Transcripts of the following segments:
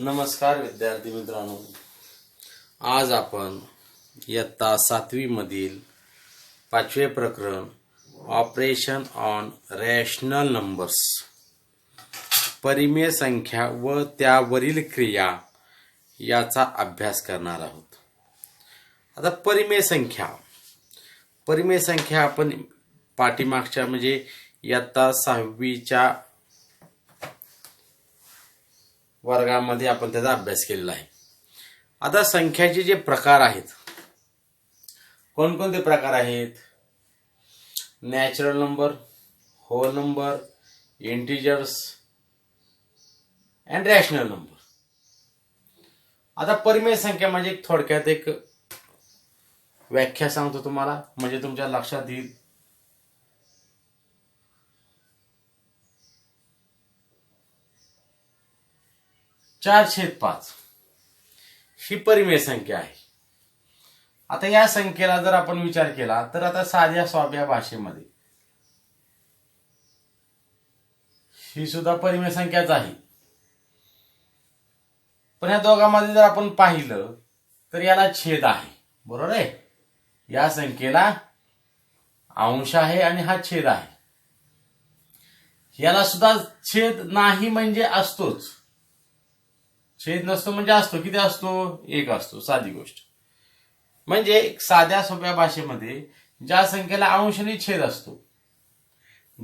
नमस्कार विद्यार्थी मित्रांनो. आज आपण इयत्ता सातवीमधील पाचवे प्रकरण ऑपरेशन ऑन रॅशनल नंबर्स. परिमेय संख्या व त्यावरील क्रिया याचा अभ्यास करणार आहोत. आता परिमेय संख्या. परिमेय संख्या आपण पाठीमागच्या म्हणजे इयत्ता सहावीच्या वर्गामध्ये आपण त्याचा अभ्यास केलेला आहे. आता संख्याचे जे प्रकार आहेत कोणकोणते प्रकार आहेत? Natural number whole number integers and rational number आता परिमेय संख्या म्हणजे एक थोडक्यात एक व्याख्या सांगतो तुम्हाला. म्हणजे तुमच्या लक्षात येईल. चार छेद पाच. ही परिमेय संख्या आहे. आता या संख्येला जर आपण विचार केला तर आता साध्या सोप्या भाषेमध्ये. ही सुद्धा परिमेय संख्याच आहे. पण या दोघांमध्ये जर आपण पाहिलं तर याला छेद आहे. बरोबर आहे? या संख्येला अंश आहे आणि हा छेद आहे. याला सुद्धा छेद नाही म्हणजे असतोच. छेद नसतो म्हणजे असतो किती असतो? एक असतो साधी गोष्ट. म्हणजे एक साध्या सोप्या भाषेमध्ये ज्या संख्येला अंश आणि छेद असतो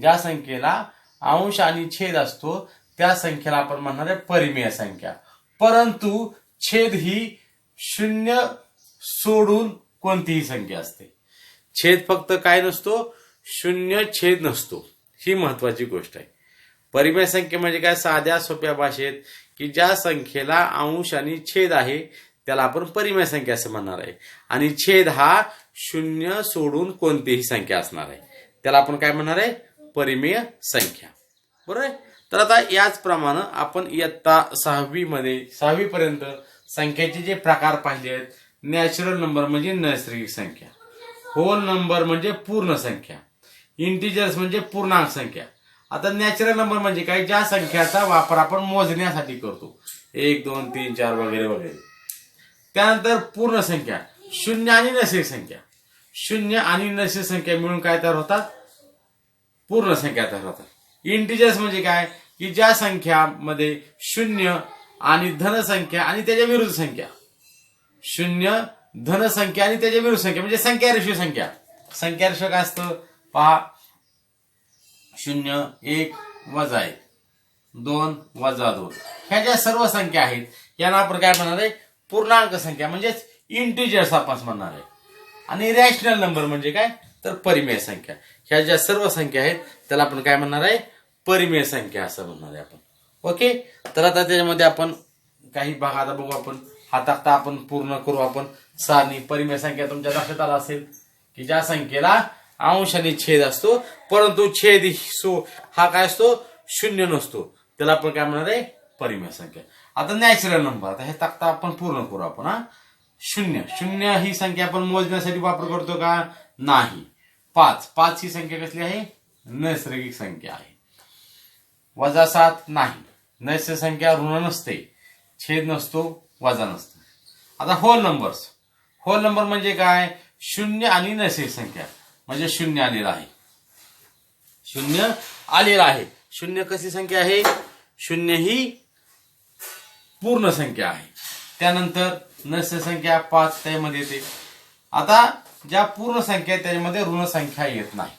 ज्या संख्येला अंश आणि छेद असतो त्या संख्येला आपण म्हणणार आहे परिमेय संख्या. परंतु छेद ही शून्य सोडून कोणतीही संख्या असते. छेद फक्त काय नसतो? शून्य छेद नसतो. ही महत्वाची गोष्ट आहे. परिमेय संख्या म्हणजे काय? साध्या सोप्या भाषेत की ज्या संख्येला अंश आणि छेद आहे त्याला आपण परिमेय संख्या असं म्हणणार आहे. आणि छेद हा शून्य सोडून कोणतीही संख्या असणार आहे. त्याला आपण काय म्हणणार आहे? परिमेय संख्या. बरोबर आहे? तर आता याचप्रमाणे आपण इयत्ता सहावीमध्ये सहावीपर्यंत संख्याचे जे प्रकार पाहिले आहेत नॅचरल नंबर म्हणजे नैसर्गिक संख्या. होल नंबर म्हणजे पूर्ण संख्या. इंटिजर्स म्हणजे पूर्णांक संख्या. आता नॅचरल नंबर म्हणजे काय? ज्या संख्याचा वापर आपण मोजण्यासाठी करतो. एक दोन तीन चार वगैरे वगैरे. त्यानंतर पूर्ण संख्या. शून्य आणि नैसर्गिक संख्या. शून्य आणि नैसर्गिक संख्या मिळून काय तयार होतात? पूर्ण संख्या तयार होतात. इंटिजर्स म्हणजे काय? की ज्या संख्यामध्ये शून्य आणि धनसंख्या आणि त्याच्या विरुद्ध संख्या. शून्य धनसंख्या आणि त्याच्या विरुद्ध संख्या. म्हणजे संख्या रेषीय संख्या. संख्या रेषीय काय असतं? पहा. शून्य एक वजा एक. दोन वजा दोन. ह्या ज्या सर्व संख्या आहेत यांना आपण काय म्हणणार आहे? पूर्णांक संख्या म्हणजेच इंटिजर्स आपण म्हणणार आहे. आणि रॅशनल नंबर म्हणजे काय? तर परिमेय संख्या. ह्या ज्या सर्व संख्या आहेत त्याला आपण काय म्हणणार आहे? परिमेय संख्या असं म्हणणार आहे आपण. ओके? तर आता त्याच्यामध्ये आपण काही भाग आता बघू आपण. हा तक्ता आपण पूर्ण करू आपण. सारणी परिमेय संख्या तुमच्या लक्षात आला असेल की ज्या संख्येला अंश आणि छेद असतो परंतु छेद सो हा काय असतो? शून्य नसतो. त्याला आपण काय म्हणणार आहे? परिमेय संख्या. आता नॅचरल नंबर आता हे तक्ता आपण पूर्ण करू आपण हा? शून्य. शून्य ही संख्या आपण मोजण्यासाठी वापर करतो का? नाही. पाच. पाच ही संख्या कसली आहे? नैसर्गिक संख्या आहे. वजा सात नाही. नैसर्गिक संख्या ऋण नसते. छेद नसतो वजा नसतो. आता होल नंबर्स होल नंबर म्हणजे काय? शून्य आणि नैसर्गिक संख्या. म्हणजे शून्य आलेला आहे. शून्य आलेला आहे. शून्य कशी संख्या आहे? शून्य ही पूर्ण संख्या आहे. त्यानंतर नस्य संख्या पाच त्यामध्ये येते. आता ज्या पूर्ण संख्या आहेत त्याच्यामध्ये ऋण संख्या येत नाही.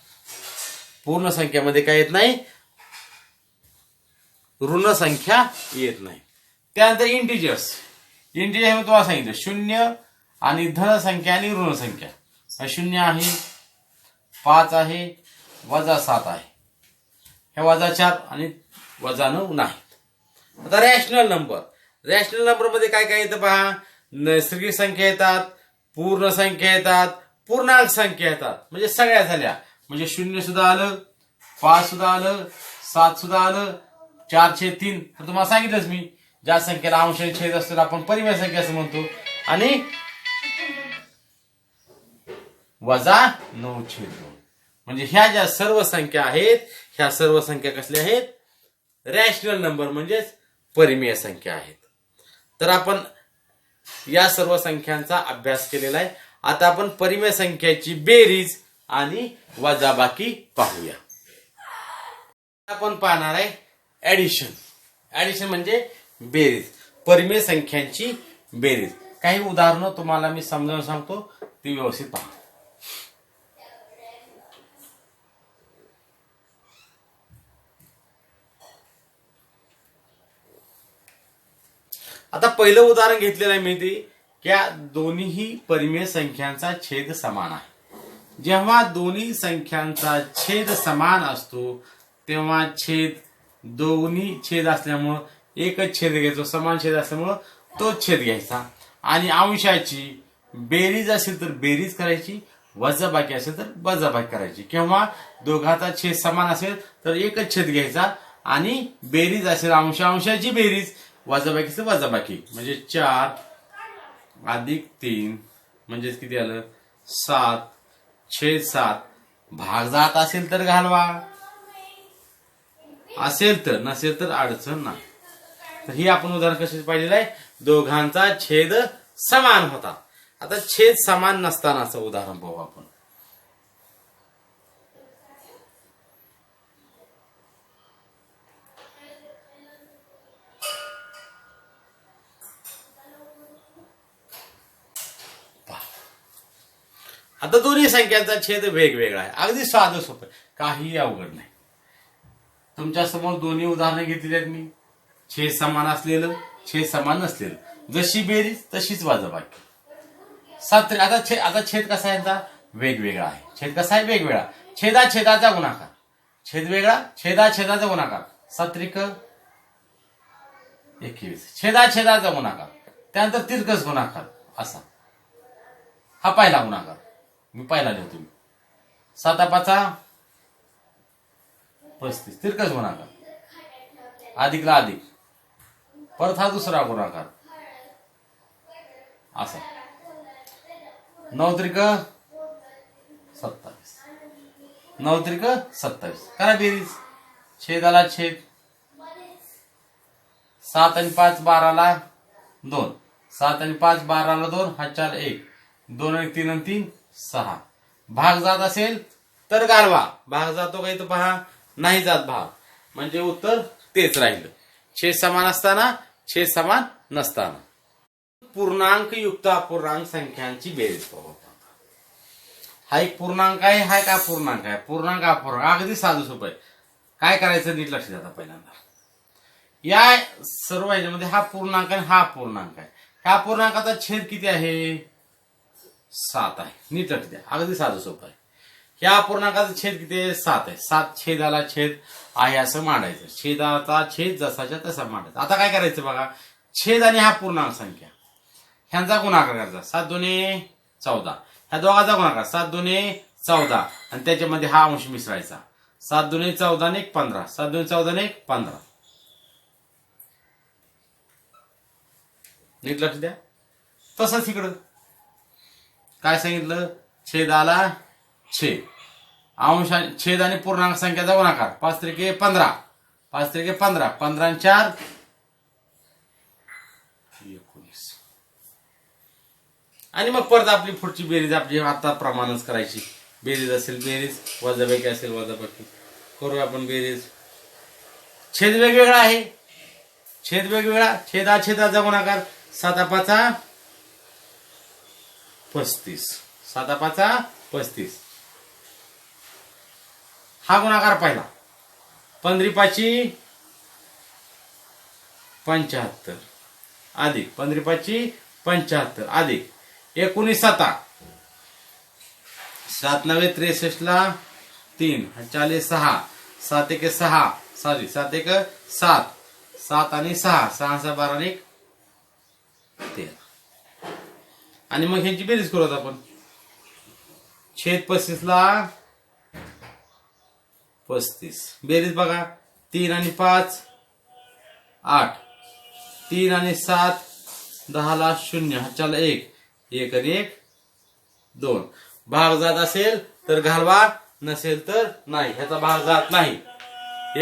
पूर्ण संख्यामध्ये काय येत नाही? ऋण संख्या येत नाही. त्यानंतर इंटिजर्स इंटिजर मी तुम्हाला सांगितलं. शून्य आणि धन संख्या आणि ऋण संख्या. शून्य आहे. पाच आहे वजा सात आहे. हे वजा चार आणि वजा नऊ नाहीत आता रॅशनल नंबर रॅशनल नंबरमध्ये काय काय येतं पहा? नैसर्गिक संख्या येतात पूर्ण संख्या येतात पूर्णांक संख्या येतात. म्हणजे सगळ्या झाल्या. म्हणजे शून्य सुद्धा आलं पाच सुद्धा आलं सात सुद्धा आलं चारशे तीन. तर तुम्हाला सांगितलंच मी. ज्या संख्येला अंश छेद असतो आपण परिमेय संख्या असं म्हणतो. आणि वजा नऊ छेद दोन. म्हणजे ह्या ज्या सर्व संख्या आहेत ह्या सर्व संख्या कसल्या आहेत? रॅशनल नंबर म्हणजेच परिमेय संख्या आहेत. तर आपण या सर्व संख्यांचा अभ्यास केलेला आहे. आता आपण परिमेय संख्याची बेरीज आणि वजाबाकी पाहूया. आपण पाहणार आहे ऍडिशन ऍडिशन म्हणजे बेरीज. परिमेय संख्यांची बेरीज. काही उदाहरणं तुम्हाला मी समजावून सांगतो ती व्यवस्थित पहा. आता पहिलं उदाहरण घेतलेलं आहे मी ते त्या दोन्ही परिमेय संख्यांचा छेद समान आहे. जेव्हा दोन्ही संख्यांचा छेद समान असतो तेव्हा छेद दोन्ही छेद असल्यामुळं एकच छेद घ्यायचो समान छेद असल्यामुळं तोच छेद घ्यायचा. आणि अंशाची बेरीज असेल तर बेरीज करायची वजाबाकी असेल तर वजाबाकी करायची. किंवा दोघाचा छेद समान असेल तर एकच छेद घ्यायचा आणि बेरीज असेल अंश अंशाची बेरीज वजाबाकीचं वजाबाकी. म्हणजे चार अधिक तीन म्हणजेच किती आलं? सात. छेद सात. भाग जात असेल तर घालवा. असेल तर नसेल तर अडचण नाही. तर ही आपण उदाहरण कशाचे पाहिलेलं आहे? दोघांचा छेद समान होता. आता छेद समान नसतानाचं उदाहरण पाहू आपण. आता दोन्ही संख्यांचा छेद वेगवेगळा आहे. अगदी साधं सोपं आहे. काही अवघड नाही. तुमच्यासमोर दोन्ही उदाहरणं घेतली आहेत मी. छेद समान असलेलं छेद समान नसलेलं. जशी बेरीज तशीच वाजबाकी सात आता छेद आता छेद कसा आहे यांचा? वेगवेगळा आहे. छेद कसा आहे? वेगवेगळा. छेदा छेदाचा गुणाकार. छेद वेगळा छेदा छेदाचा गुणाकार सात्रिक एकवीस. छेदा छेदाचा गुणाकार. त्यानंतर तिरकस गुणाकार. असा. हा पहिला गुणाकार. मी पाहिला देतो मी साता पाचा पस्तीस. तिरकस गुणाकार. अधिकला अधिक. परत हा दुसरा गुणाकार. असा. नऊ त्रिक सत्तावीस. नऊ त्रिक सत्तावीस. करा बेरीज. छेदाला छेद. सात आणि पाच बाराला दोन. सात आणि पाच बाराला दोन. हा चार एक. दोन आणि तीन आणि तीन. सहा. भाग जात असेल तर गारवा. भाग जातो काही तर पहा? नाही जात भाग. म्हणजे उत्तर तेच राहिलं. छेद समान असताना छेद समान नसताना. पूर्णांक युक्त अपूर्णांक संख्यांची बेरीज पाहू हा एक पूर्णांक आहे हा एक अपूर्णांक आहे. पूर्णांक अपूर्णांक. अगदी साधू सोपं आहे. काय करायचं नीट लक्ष देता पहिल्यांदा. या सर्व याच्यामध्ये हा पूर्णांक आहे हा पूर्णांक आहे. ह्या पूर्णांकाचा छेद किती आहे? सात आहे. नीट लक्ष द्या. अगदी साधं सोपं आहे. ह्या पूर्णांकाचा छेद किती आहे? सात आहे. सात छेदाला छेद आहे असं मांडायचं. छेदाचा छेद जसाच्या तसा मांडायचा. आता काय करायचं बघा? छेद आणि हा पूर्णांक संख्या. ह्यांचा गुणाकार करायचा. सात दोन्ही चौदा. ह्या दोघांचा गुणाकार सात दोन्ही चौदा. आणि त्याच्यामध्ये हा अंश मिसळायचा. सात दोन्ही चौदा आणि एक पंधरा. सात दोन्ही चौदा एक पंधरा. नीट लक्ष द्या. तसंच इकडं. काय सांगितलं? छेदाला छे. अंश छेद आणि पूर्णांक संख्याचा गुणाकार पाच त्रिके पंधरा. पाच त्रिके पंधरा. पंधरा चार. एकोणीस. आणि मग परत आपली पुढची बेरीज आपली आता प्रमाणच करायची. बेरीज असेल बेरीज वजाबाकी असेल वजाबाकी करू आपण बेरीज. छेद वेगवेगळा आहे. छेद वेगवेगळा. छेदा छेदाचा गुणाकार साता पाचा पस्तीस. साता पाचा पस्तीस. हा गुणाकार पहिला. पंधरी पाची पंच्याहत्तर. अधिक. पंधरी पाची पंच्याहत्तर. अधिक. एकोणीस साता सात नव्हे त्रेसष्टला तीन. चाळीस सहा. सात एक सहा. सॉरी सात एक सात. सात आणि सहा. सहा सहा बारा एक तेरा. आणि मग ह्यांची बेरीज करू आपण. छेद पस्तीसला पस्तीस. बेरीज बघा. तीन आणि पाच आठ. तीन आणि सात दहाला शून्य. ह्याच्याला एक. एक आणि एक दोन. भाग जात असेल तर घालवा. नसेल तर नाही. ह्याचा भाग जात नाही.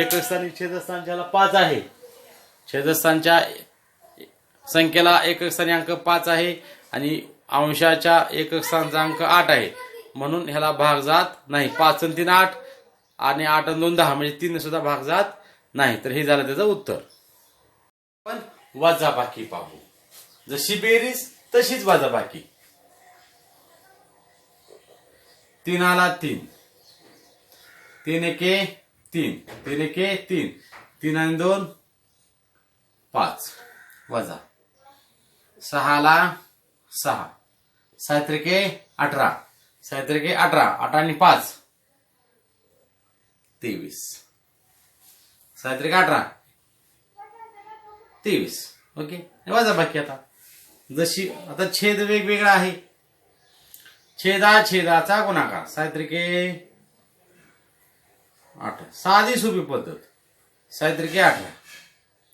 एक स्थानी छेदस्थानच्याला पाच आहे. छेदस्थानच्या संख्येला एकक स्थानी अंक पाच आहे. आणि अंशाच्या एकक स्थानाचा अंक आठ आहे. म्हणून ह्याला भाग जात नाही. पाच आणि तीन आठ आणि आठ आणि दोन दहा म्हणजे तीन सुद्धा भाग जात नाही. तर हे झालं त्याचं उत्तर. पण वजाबाकी पाहू. जशी बेरीज तशीच वजाबाकी. तीन आला तीन. तीन एके तीन. तीन एके तीन. तीन आणि दोन पाच. वजा. सहाला सहा. सात्रिके अठरा. सात्रिके अठरा अठरा आणि पाच. तेवीस. सात्रिके अठरा? तेवीस. ओके. वजा बाकी आता. जशी आता छेद वेगवेगळा आहे. छेदा छेदाचा गुणाकार. सायत्रिके अठरा. साधी सोपी पद्धत. सायत्रिके अठरा.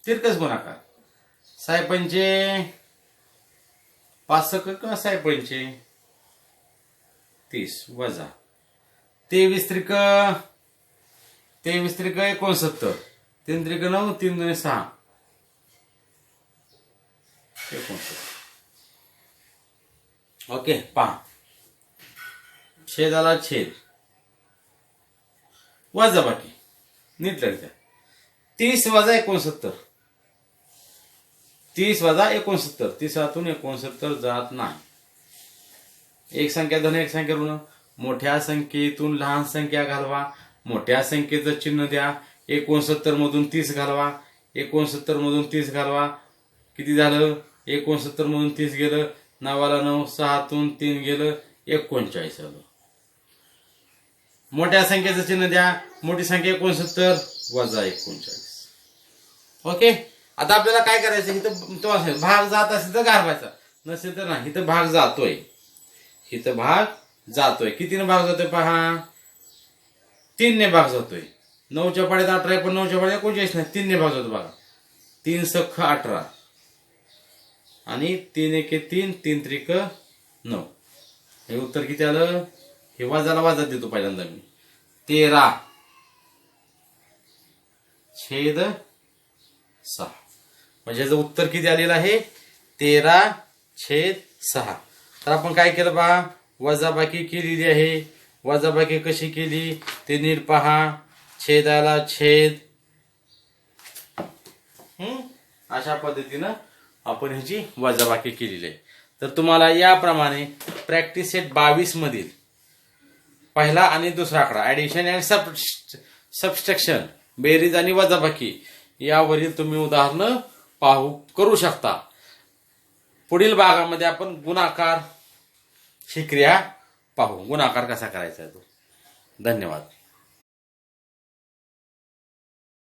तिरकस गुणाकार. सायपंचे पाच सक किंवा सायपंचे तीस वजा. तेवीस त्रिक तेवीस त्रिक एकोणसत्तर. तीन त्रिक नऊ तीन दोन सहा. एकोणसत्तर. ओके पहा. छेदाला छेद. वजा बाकी. नीट लक्षात तीस वजा एकोणसत्तर. तीस वजा एकोणसत्तर. तीसातून एकोणसत्तर जात नाही. एक संख्या धन एक संख्या ऋण. मोठ्या संख्येतून लहान संख्या घालवा. मोठ्या संख्येचं चिन्ह द्या. एकोणसत्तर मधून तीस घालवा. एकोणसत्तर मधून तीस घालवा. किती झालं? एकोणसत्तर मधून तीस गेलं. नवाला नऊ सहातून तीन गेलं. एकोणचाळीस आलं मोठ्या संख्येचं चिन्ह द्या. मोठी संख्या एकोणसत्तर वजा एकोणचाळीस. ओके? आता आपल्याला काय करायचं इथं तो असेल भाग जात असेल तर घालवायचा नसेल तर नाही इथं भाग जातोय. इथं भाग जातोय. कितीने भाग जातोय पहा? तीनने भाग जातोय. नऊच्या पाड्यात अठरा आहे पण नऊच्या पाड्यात एकोणचाळीस नाही. तीनने भाग जातो बघा. तीन सख्ख अठरा. आणि तीन एके तीन तीन त्रिक नऊ. हे उत्तर किती आलं? हे वाजाला वाजत देतो पहिल्यांदा मी. तेरा. छेद सहा. म्हणजे याचं उत्तर किती आलेलं आहे? तेरा छेद सहा. तर आपण काय केलं पहा? वजाबाकी केलेली आहे. वजाबाकी कशी केली? ते नीट पहा. छेदाला छेद. अशा पद्धतीनं आपण ह्याची वजाबाकी केलेली आहे. तर तुम्हाला याप्रमाणे प्रॅक्टिस सेट बावीस मधील पहिला आणि दुसरा आकडा ऍडिशन अँड सब सबस्ट्रक्शन बेरीज आणि वजाबाकी यावरील तुम्ही उदाहरणं पाहू करू शकता. पुढील भागामध्ये आपण गुणाकार ही क्रिया पाहू. गुणाकार कसा करायचा आहे तो? धन्यवाद.